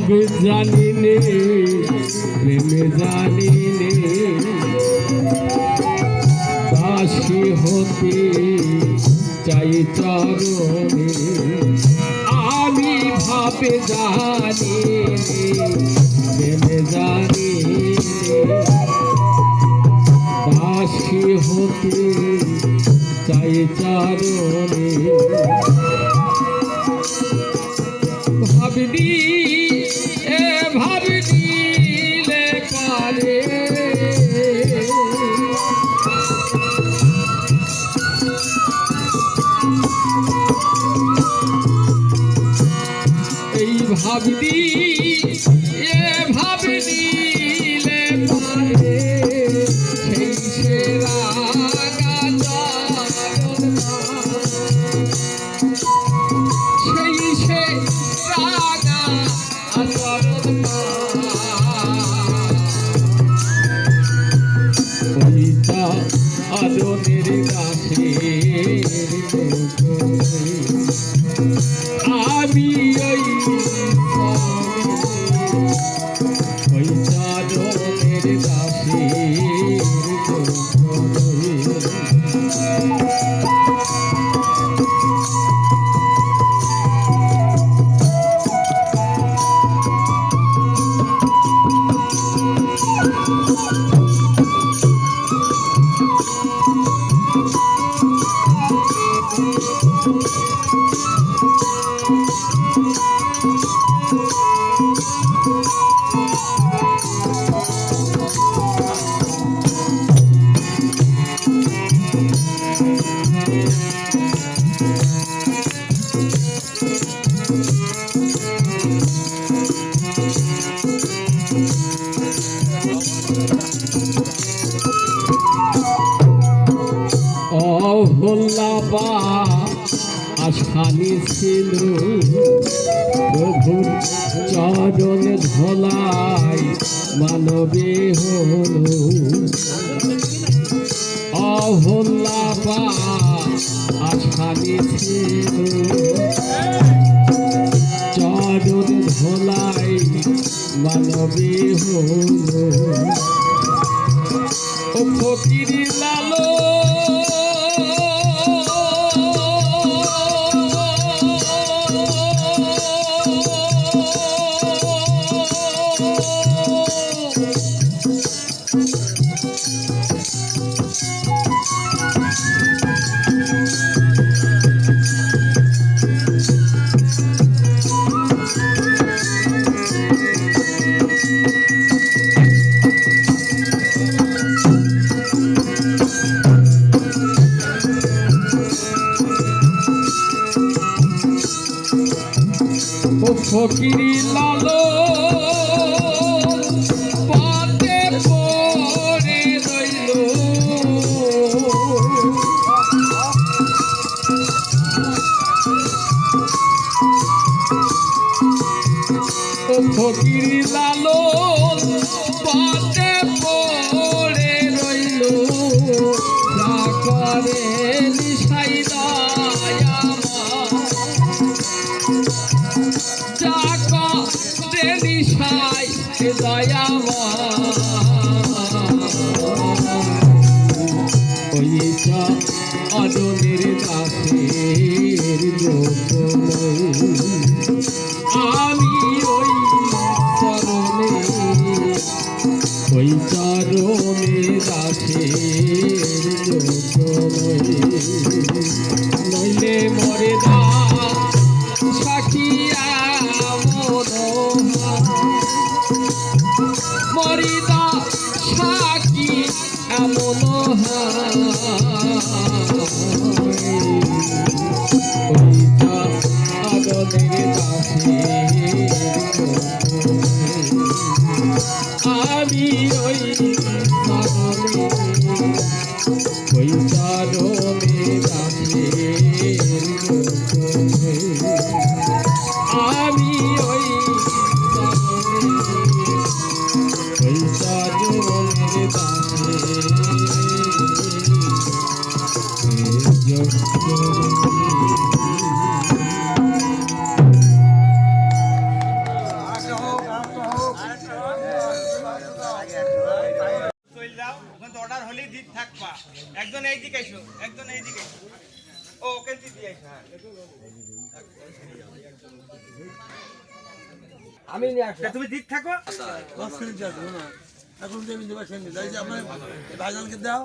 ভাবে জানি নে প্রেমে জানি নে দাসী হতে চাই চরণে, আমি ভাবে জানি প্রেমে জানি দাসী হতে চাই চরণে এই Thank. অহল্লাবা আসানি ছিল প্রভুর চরণ ধলাই মানবে হল অহল্লাবা আসানি ছিল চরণ ধলাই মানবে হল ফকিরি লালো ফকিরি লালো পাতে লালো পাতে আদনের দাসের যোগ্য আমি ওই চরণে ওই চরণে দাসের থাকবা একজন এই দিকে আইসো একজন এই দিকে আইসো। ও ওকে দিয়ে আইসো হ্যাঁ। আমি তুমি দিক থাকো। এখন দেবেন দেবার সঙ্গে তাই যে আপনার ভাইজানকে দাও।